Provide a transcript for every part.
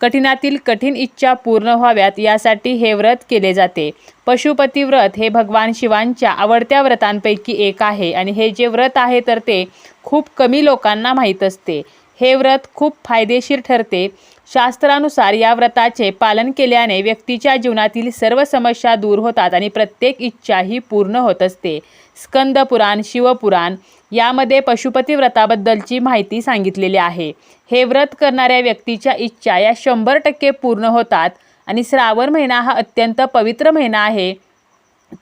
कठीणातील कठीण इच्छा पूर्ण व्हाव्यात यासाठी हे व्रत केले जाते. पशुपती व्रत हे भगवान शिवांच्या आवडत्या व्रतांपैकी एक आहे आणि हे जे व्रत आहे तर ते खूप कमी लोकांना माहीत असते. हे व्रत खूप फायदेशीर ठरते. शास्त्रानुसार या व्रताचे पालन केल्याने व्यक्तीच्या जीवनातील सर्व समस्या दूर होतात आणि प्रत्येक इच्छा ही पूर्ण होत असते. स्कंद पुराण शिवपुराण यामध्ये पशुपती व्रताबद्दलची माहिती सांगितलेली आहे. हे व्रत करणाऱ्या व्यक्तीच्या इच्छा या शंभर टक्के पूर्ण होतात आणि श्रावण महिना हा अत्यंत पवित्र महिना आहे.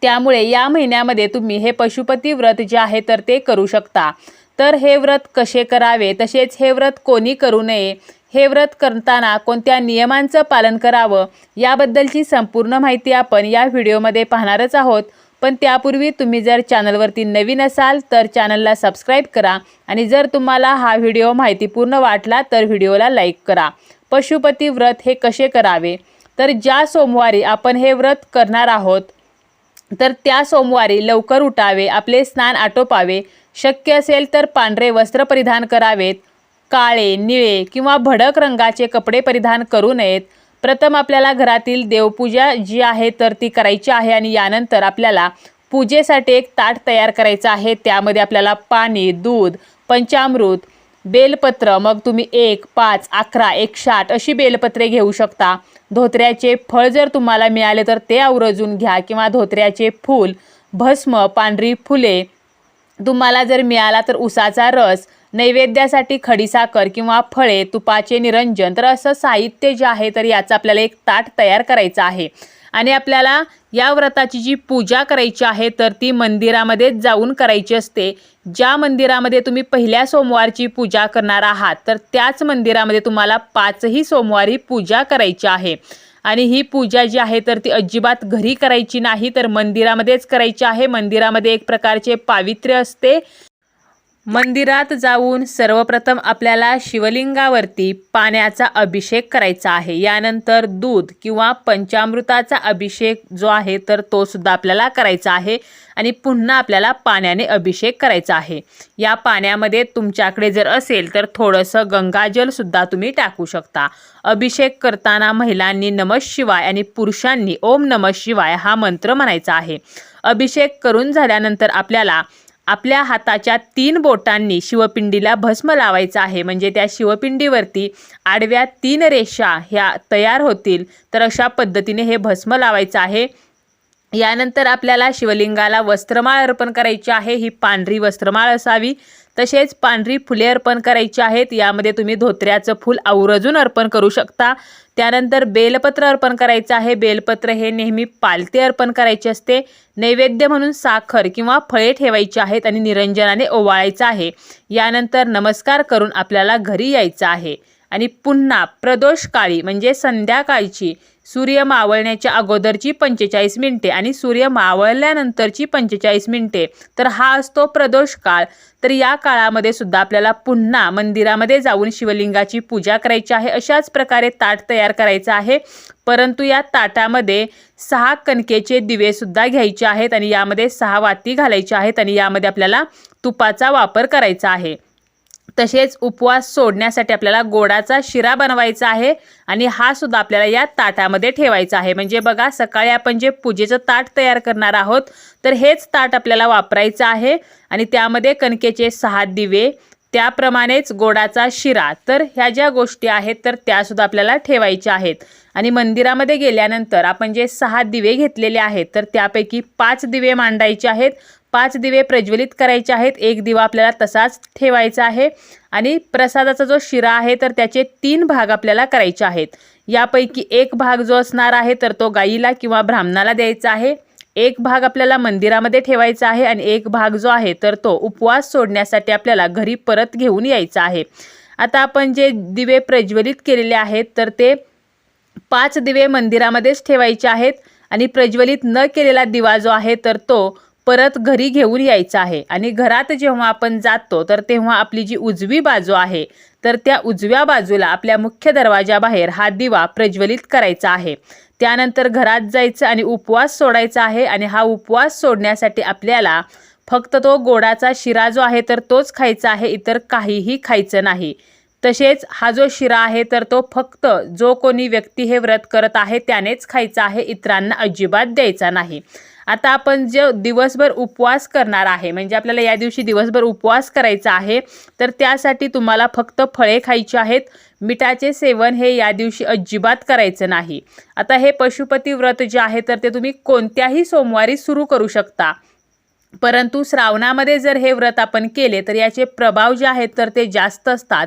त्यामुळे या महिन्यामध्ये तुम्ही हे पशुपती व्रत जे आहे तर ते करू शकता. तर हे व्रत कसे करावे? तसेच हे व्रत कोणी करू नये? हे व्रत करताना कोणत्या नियमांचं पालन करावं? याबद्दलची संपूर्ण माहिती आपण या व्हिडिओमध्ये पाहणारच आहोत. पण त्यापूर्वी तुम्ही जर चॅनलवरती नवीन असाल तर चॅनलला सबस्क्राईब करा आणि जर तुम्हाला हा व्हिडिओ माहितीपूर्ण वाटला तर व्हिडिओला लाईक करा. पशुपती व्रत हे कसे करावे? तर ज्या सोमवारी आपण हे व्रत करणार आहोत तर त्या सोमवारी लवकर उठावे आपले स्नान आटोपावे. शक्य असेल तर पांढरे वस्त्र परिधान करावेत. काळे निळे किंवा भडक रंगाचे कपडे परिधान करू नयेत. प्रथम आपल्याला घरातील देवपूजा जी आहे तर ती करायची आहे आणि यानंतर आपल्याला पूजेसाठी एक ताट तयार करायचं आहे. त्यामध्ये आपल्याला पाणी दूध पंचामृत बेलपत्र. मग तुम्ही एक पाच अकरा एकशे आठ अशी बेलपत्रे घेऊ शकता. धोत्र्याचे फळ जर तुम्हाला मिळाले तर ते आवर्जून घ्या किंवा धोत्र्याचे फूल भस्म पांढरी फुले तुम्हाला जर मिळाला तर उसाचा रस नैवेद्यासाठी खडीसाखर किंवा फळे तुपाचे निरंजन. तर असं साहित्य जे आहे तर याचं आपल्याला एक ताट तयार करायचं आहे. आणि आपल्याला या व्रताची जी पूजा करायची आहे तर ती मंदिरामध्ये जाऊन करायची असते. ज्या मंदिरामध्ये तुम्ही पहिल्या सोमवारची पूजा करणार आहात तर त्याच मंदिरामध्ये तुम्हाला पाचही सोमवारी पूजा करायची आहे. आणि ही पूजा जी आहे तर ती अजिबात घरी करायची नाही तर मंदिरामध्येच करायची आहे. मंदिरामध्ये एक प्रकारचे पावित्र्य असते. मंदिरात जाऊन सर्वप्रथम आपल्याला शिवलिंगावरती पाण्याचा अभिषेक करायचा आहे. यानंतर दूध किंवा पंचामृताचा अभिषेक जो आहे तर तो सुद्धा आपल्याला करायचा आहे आणि पुन्हा आपल्याला पाण्याने अभिषेक करायचा आहे. या पाण्यामध्ये तुमच्याकडे जर असेल तर थोडंसं गंगाजलसुद्धा तुम्ही टाकू शकता. अभिषेक करताना महिलांनी नमः शिवाय आणि पुरुषांनी ओम नमः शिवाय हा मंत्र म्हणायचा आहे. अभिषेक करून झाल्यानंतर आपल्याला आपल्या हाताच्या तीन बोटांनी शिवपिंडीला भस्म लावायचा आहे. म्हणजे त्या शिवपिंडीवरती आडव्या तीन रेषा ह्या तयार होतील. तर अशा पद्धतीने हे भस्म लावायचं आहे. यानंतर आपल्याला शिवलिंगाला वस्त्रमाळ अर्पण करायची आहे. ही पांढरी वस्त्रमाळ असावी. तसेच पांढरी फुले अर्पण करायची आहेत. यामध्ये तुम्ही धोत्र्याचं फूल आवरजून अर्पण करू शकता. त्यानंतर बेलपत्र अर्पण करायचं आहे. बेलपत्र हे नेहमी पालते अर्पण करायचे असते. नैवेद्य म्हणून साखर किंवा फळे ठेवायची आहेत आणि निरंजनाने ओवाळायचं आहे. यानंतर नमस्कार करून आपल्याला घरी यायचं आहे. आणि पुन्हा प्रदोष काळी म्हणजे संध्याकाळची सूर्य मावळण्याच्या अगोदरची पंचेचाळीस मिनिटे आणि सूर्य मावळल्यानंतरची पंचेचाळीस मिनिटे. तर हा असतो प्रदोष काळ. तर या काळामध्ये सुद्धा आपल्याला पुन्हा मंदिरामध्ये जाऊन शिवलिंगाची पूजा करायची आहे. अशाच प्रकारे ताट तयार करायचं आहे. परंतु या ताटामध्ये सहा कणकेचे दिवेसुद्धा घ्यायचे आहेत आणि यामध्ये सहा वाती घालायच्या आहेत आणि यामध्ये आपल्याला तुपाचा वापर करायचा आहे. तसेच उपवास सोडण्यासाठी आपल्याला गोडाचा शिरा बनवायचा आहे आणि हा सुद्धा आपल्याला या ताटामध्ये ठेवायचा आहे. म्हणजे बघा सकाळी आपण जे पूजेचं ताट तयार करणार आहोत तर हेच ताट आपल्याला वापरायचं आहे आणि त्यामध्ये कणकेचे सहा दिवे त्याप्रमाणेच गोडाचा शिरा तर ह्या ज्या गोष्टी आहेत तर त्यासुद्धा आपल्याला ठेवायच्या आहेत. आणि मंदिरामध्ये गेल्यानंतर आपण जे सहा दिवे घेतलेले आहेत तर त्यापैकी पाच दिवे मांडायचे आहेत. पाच दिवे प्रज्वलित करायचे आहेत. एक दिवा आपल्याला तसाच ठेवायचा आहे. आणि प्रसादाचा जो शिरा आहे तर त्याचे तीन भाग आपल्याला करायचे आहेत. यापैकी एक भाग जो असणार आहे तर तो गाईला किंवा ब्राह्मणाला द्यायचा आहे. एक भाग आपल्याला मंदिरामध्ये ठेवायचा आहे आणि एक भाग जो आहे तर तो उपवास सोडण्यासाठी आपल्याला घरी परत घेऊन यायचा आहे. आता आपण जे दिवे प्रज्वलित केलेले आहेत तर ते पाच दिवे मंदिरामध्येच ठेवायचे आहेत. आणि प्रज्वलित न केलेला दिवा जो आहे तर तो परत घरी घेऊन यायचं आहे. आणि घरात जेव्हा आपण जातो तर तेव्हा आपली जी उजवी बाजू आहे तर त्या उजव्या बाजूला आपल्या मुख्य दरवाजाबाहेर हा दिवा प्रज्वलित करायचा आहे. त्यानंतर घरात जायचं आणि उपवास सोडायचा आहे आणि हा उपवास सोडण्यासाठी आपल्याला फक्त तो गोडाचा शिरा जो आहे तर तोच खायचा आहे इतर काहीही खायचं नाही. तसेच हा जो शिरा आहे तर तो फक्त जो कोणी व्यक्ती हे व्रत करत आहे त्यानेच खायचा आहे इतरांना अजिबात द्यायचा नाही. आता आपण जे दिवसभर उपवास करणार आहे म्हणजे आपल्याला या दिवशी दिवसभर उपवास करायचा आहे तर त्यासाठी तुम्हाला फक्त फळे खायची आहेत मिठाचे सेवन हे या दिवशी अजिबात करायचं नाही. आता हे पशुपती व्रत जे आहे तर ते तुम्ही कोणत्याही सोमवारी सुरू करू शकता. परंतु श्रावणामध्ये जर हे व्रत आपण केले तर याचे प्रभाव जे आहेत तर ते जास्त असतात.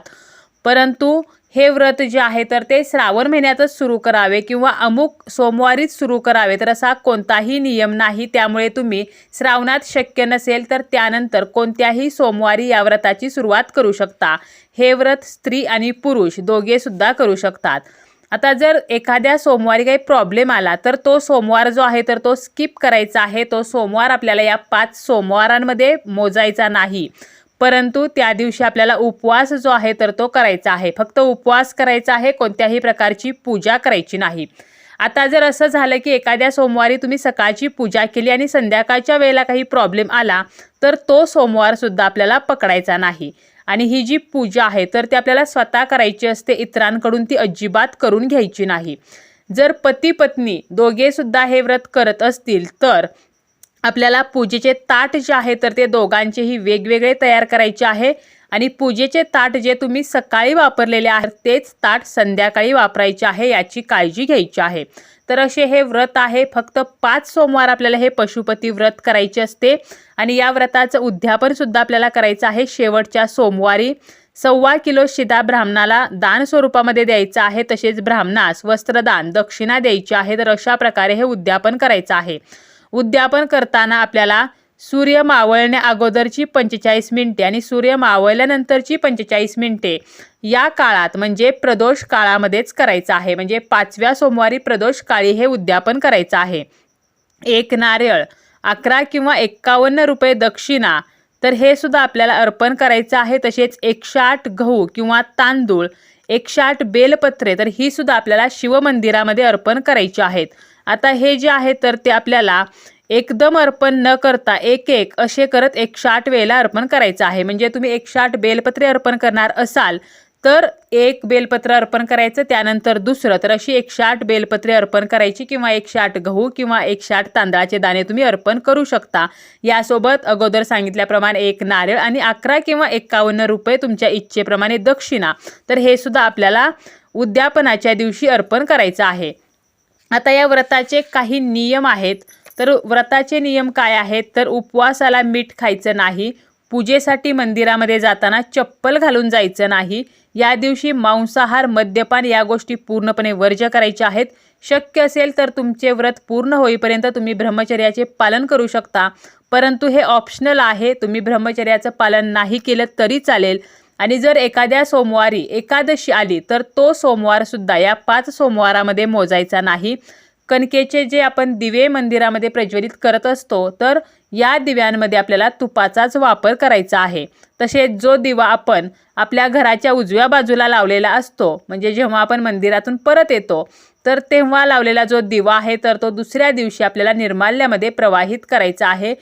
परंतु हे व्रत जे आहे तर ते श्रावण महिन्यातच सुरू करावे किंवा अमुक सोमवारीच सुरू करावे. तर असा कोणताही नियम नाही. त्यामुळे तुम्ही श्रावणात शक्य नसेल तर त्यानंतर कोणत्याही सोमवारी या व्रताची सुरुवात करू शकता. हे व्रत स्त्री आणि पुरुष दोघेसुद्धा करू शकतात. आता जर एखाद्या सोमवारी काही प्रॉब्लेम आला तर तो सोमवार जो आहे तर तो स्किप करायचा आहे. तो सोमवार आपल्याला या पाच सोमवारांमध्ये मोजायचा नाही. परंतु त्या दिवशी आपल्याला उपवास जो आहे तर तो करायचा आहे. फक्त उपवास करायचा आहे कोणत्याही प्रकारची पूजा करायची नाही. आता जर असं झालं की एखाद्या सोमवारी तुम्ही सकाळची पूजा केली आणि संध्याकाळच्या वेळेला काही प्रॉब्लेम आला तर तो सोमवारसुद्धा आपल्याला पकडायचा नाही. आणि ही जी पूजा आहे तर ती आपल्याला स्वतः करायची असते इतरांकडून ती अजिबात करून घ्यायची नाही. जर पती पत्नी दोघेसुद्धा हे व्रत करत असतील तर आपल्याला पूजेचे ताट जे आहे तर ते दोघांचेही वेगवेगळे तयार करायचे आहे. आणि पूजेचे ताट जे तुम्ही सकाळी वापरलेले आहेत तेच ताट संध्याकाळी वापरायचे आहे याची काळजी घ्यायची आहे. तर असे हे व्रत आहे फक्त पाच सोमवार आपल्याला हे पशुपती व्रत करायचे असते. आणि या व्रताचं उद्यापन सुद्धा आपल्याला करायचं आहे शेवटच्या सोमवारी. सव्वा किलो शिदा ब्राह्मणाला दान स्वरूपामध्ये द्यायचं आहे तसेच ब्राह्मणास वस्त्रदान दक्षिणा द्यायची आहे. तर अशा प्रकारे हे उद्यापन करायचं आहे. उद्यापन करताना आपल्याला सूर्य मावळण्या अगोदरची पंचेचाळीस मिनिटे आणि सूर्य मावळल्यानंतरची पंचेचाळीस मिनिटे या काळात म्हणजे प्रदोष काळामध्येच करायचं आहे. म्हणजे पाचव्या सोमवारी प्रदोष काळी हे उद्यापन करायचं आहे. एक नारळ अकरा किंवा एक्कावन्न रुपये दक्षिणा तर हे सुद्धा आपल्याला अर्पण करायचं आहे. तसेच एकशे आठ गहू किंवा तांदूळ एकशे आठ बेलपत्रे तर ही सुद्धा आपल्याला शिवमंदिरामध्ये अर्पण करायची आहेत. आता हे जे आहे तर ते आपल्याला एकदम अर्पण न करता एक एक असे करत एकशे आठ वेळेला अर्पण करायचं आहे. म्हणजे तुम्ही एकशे आठ बेलपत्रे अर्पण करणार असाल तर एक बेलपत्र अर्पण करायचं त्यानंतर दुसरं. तर अशी एकशे आठ बेलपत्रे अर्पण करायची किंवा एकशे आठ गहू किंवा एकशे आठ तांदळाचे दाणे तुम्ही अर्पण करू शकता. यासोबत अगोदर सांगितल्याप्रमाणे एक नारळ आणि अकरा किंवा एक्कावन्न रुपये तुमच्या इच्छेप्रमाणे दक्षिणा. तर हे सुद्धा आपल्याला उद्यापनाच्या दिवशी अर्पण करायचं आहे. आता या व्रताचे काही नियम आहेत. तर व्रताचे नियम काय आहेत? तर उपवासाला मीठ खायचं नाही. पूजेसाठी मंदिरामध्ये जाताना चप्पल घालून जायचं नाही. या दिवशी मांसाहार मद्यपान या गोष्टी पूर्णपणे वर्ज्य करायच्या आहेत. शक्य असेल तर तुमचे व्रत पूर्ण होईपर्यंत तुम्ही ब्रह्मचर्याचे पालन करू शकता. परंतु हे ऑप्शनल आहे. तुम्ही ब्रह्मचर्याचं पालन नाही केलं तरी चालेल. आणि जर एखाद्या सोमवारी एकादशी आली तर तो सोमवार सुद्धा या पाच सोमवारामध्ये मोजायचा नाही. कणकेचे जे आपण दिवे मंदिरामध्ये प्रज्वलित करत असतो तर या दिव्यांमध्ये आपल्याला तुपाचाच वापर करायचा आहे. तसेच जो दिवा आपण आपल्या घराच्या उजव्या बाजूला लावलेला असतो म्हणजे जेव्हा आपण मंदिरातून परत येतो तर तेव्हा लावलेला जो दिवा आहे तर तो दुसऱ्या दिवशी आपल्याला निर्माल्यामध्ये प्रवाहित करायचा आहे.